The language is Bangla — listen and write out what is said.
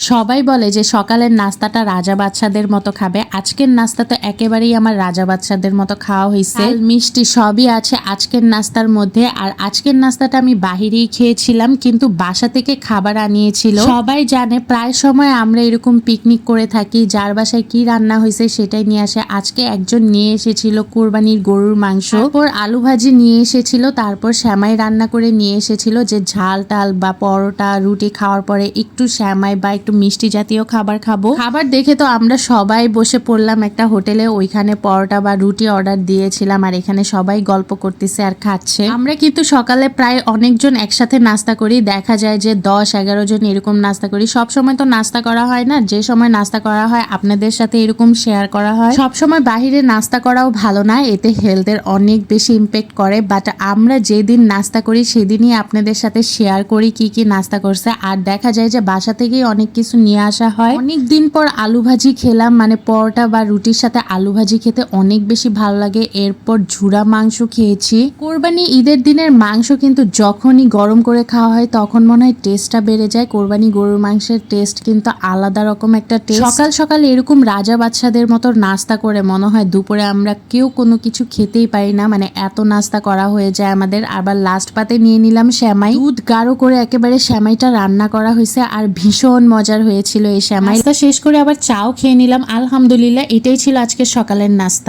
সবাই বলে যে সকালের নাস্তাটা রাজা বাচ্চাদের মতো খাবে। আজকের নাস্তা তো একেবারেই আমার রাজা বাচ্চাদের মতো খাওয়া হয়েছে মিষ্টি সবই আছে আজকের নাস্তার মধ্যে। আর আজকের নাস্তাটা আমি বাহিরেই খেয়েছিলাম কিন্তু বাসা থেকে খাবার আনিয়েছিল। সবাই জানে প্রায় সময় আমরা এরকম পিকনিক করে থাকি যার বাসায় কি রান্না হয়েছে সেটাই নিয়ে আসে। আজকে একজন নিয়ে এসেছিল কোরবানির গরুর মাংস। তারপর আলু ভাজি নিয়ে এসেছিল তারপর শ্যামাই রান্না করে নিয়ে এসেছিল যে ঝাল টাল বা পরোটা রুটি খাওয়ার পরে একটু শ্যামাই বা একটু মিষ্টি জাতীয় খাবার খাব। খাবার দেখে তো আমরা সবাই বসে পড়লাম একটা হোটেলে, ওইখানে পরোটা বা রুটি অর্ডার দিয়েছিলাম আর এখানে সবাই গল্প করতেছে আর খাচ্ছে। আমরা কিন্তু সকালে প্রায় অনেকজন একসাথে নাস্তা করি। দেখা যায় যে দশ এগারো জন এরকম নাস্তা করি। সব সময় তো নাস্তা করা হয় না। যে সময় নাস্তা করা হয়, আপনাদের সাথে এরকম শেয়ার করা হয়। সব সময় বাহিরে নাস্তা করাও ভালো না। এতে হেলথের অনেক বেশি ইম্প্যাক্ট করে। বাট আমরা যেদিন নাস্তা করি, সেদিনই আপনাদের সাথে শেয়ার করি কি কি নাস্তা করছে। আর দেখা যায় যে বাসা থেকেই অনেক কিছু নিয়ে আসা হয়। অনেক দিন পর আলু ভাজি খেলাম মানে পরোটা বা রুটির সাথে আলু ভাজি খেতে অনেক বেশি ভালো লাগে। এরপর ঝুরা মাংস খেয়েছি। কোরবানি ঈদের দিনের মাংস কিন্তু যখনই গরম করে খাওয়া হয়, তখন মনে হয় টেস্টটা বেড়ে যায়। কোরবানি গরুর মাংসের টেস্ট কিন্তু আলাদা রকম একটা টেস্ট সকাল সকাল এরকম রাজা বাচ্চাদের মতো নাস্তা করে মনে হয় দুপুরে আমরা কেউ কোনো কিছু খেতেই পারি না। মানে এত নাস্তা করা হয়ে যায় আমাদের। আবার লাস্ট পাতে নিয়ে নিলাম শ্যামাই। দুধ গাঢ় করে একেবারে শ্যামাইটা রান্না করা হয়েছে। আর ভীষণ মজার হয়েছিল এই শ্যামাই শেষ করে আবার চাও খেয়ে নিলাম। আলহামদুলিল্লাহ, এটাই ছিল আজকে সকালের নাস্তা।